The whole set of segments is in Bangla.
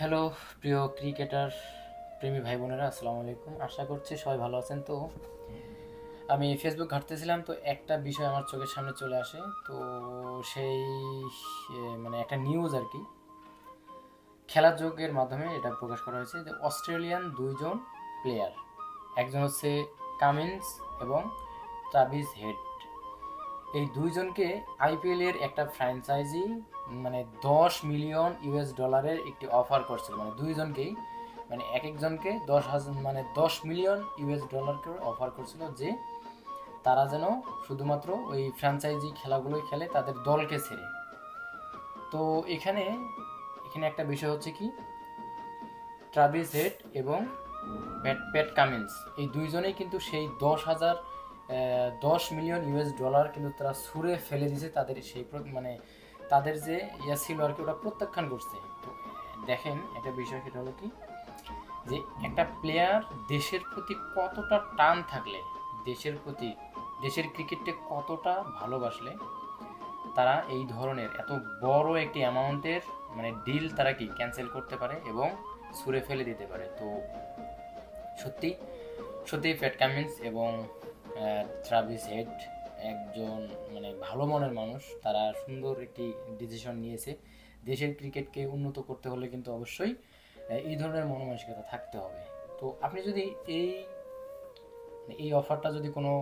হ্যালো, প্রিয় ক্রিকেটার প্রেমী ভাই বোনেরা, আসসালামু আলাইকুম। আশা করছি সবাই ভালো আছেন। তো আমি ফেসবুক ঘাঁটতেছিলাম, তো একটা বিষয় আমার চোখের সামনে চলে আসে। তো সেই মানে একটা নিউজ আর কি। খেলার যোগের মাধ্যমে এটা প্রকাশ করা হয়েছে যে অস্ট্রেলিয়ান দুইজন প্লেয়ার একজন হচ্ছে কামিন্স এবং ট্রাভিস হেড এই দুইজনকে আইপিএল এর একটা ফ্র্যাঞ্চাইজি মানে দশ মিলিয়ন ইউএস ডলারের একটি অফার করছিল। মানে দুইজনকেই মানে এক একজনকে দশ হাজার মানে দশ মিলিয়ন ইউএস ডলার করে অফার করছিল যে তারা যেন শুধুমাত্র ওই ফ্র্যাঞ্চাইজি খেলাগুলোই খেলে, তাদের দলকে ছেড়ে। তো এখানে এখানে একটা বিষয় হচ্ছে কি? ট্রাভিস হেড এবং প্যাট প্যাট কামিন্স এই দুইজনেই কিন্তু সেই দশ হাজার দশ মিলিয়ন ইউএস ডলার কিন্তু তারা ছুঁড়ে ফেলে দিয়েছে তাদের সেই মানে তাদের যে ইয়া ছিল আর কি, ওটা প্রত্যাখ্যান করছে। তো দেখেন একটা বিষয়, সেটা হলো কি? যে একটা প্লেয়ার দেশের প্রতি কতটা টান থাকলে, দেশের প্রতি, দেশের ক্রিকেটে কতটা ভালোবাসলে, তারা এই ধরনের এত বড় একটি অ্যামাউন্টের মানে ডিল তারা কি ক্যান্সেল করতে পারে এবং ছুঁড়ে ফেলে দিতে পারে? তো সত্যি সত্যি ফ্যাট কামিন্স এবং ট্রাভিস হেড একজন মানে ভালো মনের মানুষ। তারা সুন্দর একটি ডিসিশন নিয়েছে। দেশের ক্রিকেটকে উন্নত করতে হলে কিন্তু অবশ্যই এই ধরনের মনোমানসিকতা থাকতে হবে। তো আপনি যদি এই মানে এই অফারটা যদি কোনো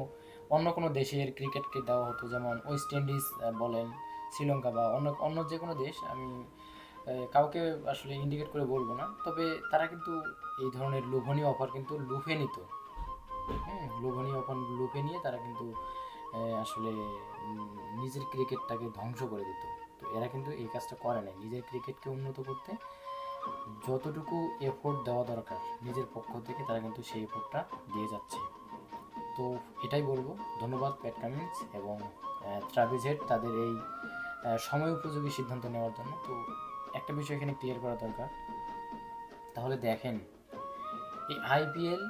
অন্য কোনো দেশের ক্রিকেটকে দেওয়া হতো, যেমন ওয়েস্ট ইন্ডিজ বলেন, শ্রীলঙ্কা বা অন্য অন্য যে কোনো দেশ, আমি কাউকে আসলে ইন্ডিকেট করে বলব না। তবে তারা কিন্তু এই ধরনের লোভনীয় অফার কিন্তু লুফে নিত। হ্যাঁ লোভনীয় লুফে নিয়ে তারা কিন্তু আসলে নিজের ক্রিকেটটাকে ধ্বংস করে দিত। তো এরা কিন্তু এই কাজটা করে নাই। নিজের ক্রিকেটকে উন্নত করতে যতটুকু এফোর্ট দেওয়া দরকার নিজের পক্ষ থেকে, তারা কিন্তু সেই এফোর্টটা দিয়ে যাচ্ছে। তো এটাই বলব। ধন্যবাদ প্যাট কামিন্স এবং ট্রাভিস হেড তাদের এই সময় উপযোগী সিদ্ধান্ত নেওয়ার জন্য। তো একটা বিষয় এখানে ক্লিয়ার করা দরকার। তাহলে দেখেন, এই আইপিএল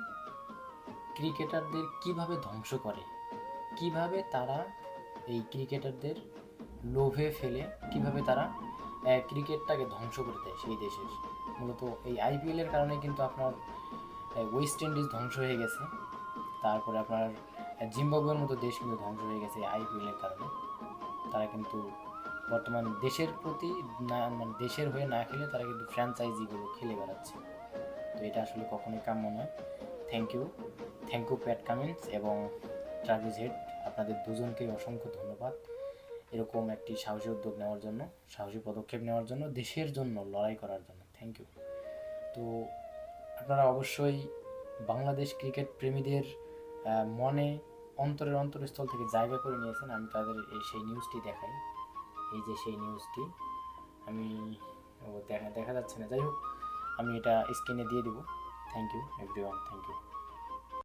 ক্রিকেটারদের কীভাবে ধ্বংস করে? কীভাবে তারা এই ক্রিকেটারদের লোভে ফেলে? কীভাবে তারা ক্রিকেটটাকে ধ্বংস করে দেয় সেই দেশের? মূলত এই আইপিএলের কারণে কিন্তু আপনার ওয়েস্ট ইন্ডিজ ধ্বংস হয়ে গেছে। তারপরে আপনার জিম্বাবুয়ের মতো দেশ কিন্তু ধ্বংস হয়ে গেছে আইপিএল এর কারণে। তারা কিন্তু বর্তমান দেশের প্রতি না মানে দেশের হয়ে না খেলে তারা কিন্তু ফ্র্যাঞ্চাইজিগুলো খেলে বেড়াচ্ছে। তো এটা আসলে কখনোই কাম্য নয়। Thank you. Thank you, Pat Cummins এবং ট্রাভিস হেড। আপনাদের দুজনকেই অসংখ্য ধন্যবাদ এরকম একটি সাহসী উদ্যোগ নেওয়ার জন্য, সাহসী পদক্ষেপ নেওয়ার জন্য, দেশের জন্য, লড়াই করার জন্য। Thank you. তো আপনারা অবশ্যই বাংলাদেশ ক্রিকেট প্রেমীদের মনে অন্তরের অন্তরস্থল থেকে জায়গা করে নিয়েছেন। আমি তাদের এই সেই নিউজটি দেখাই। এই যে সেই নিউজটি, আমি দেখা দেখা যাচ্ছে না। যাই হোক, আমি এটা স্ক্রিনে দিয়ে দিব। Thank you everyone thank you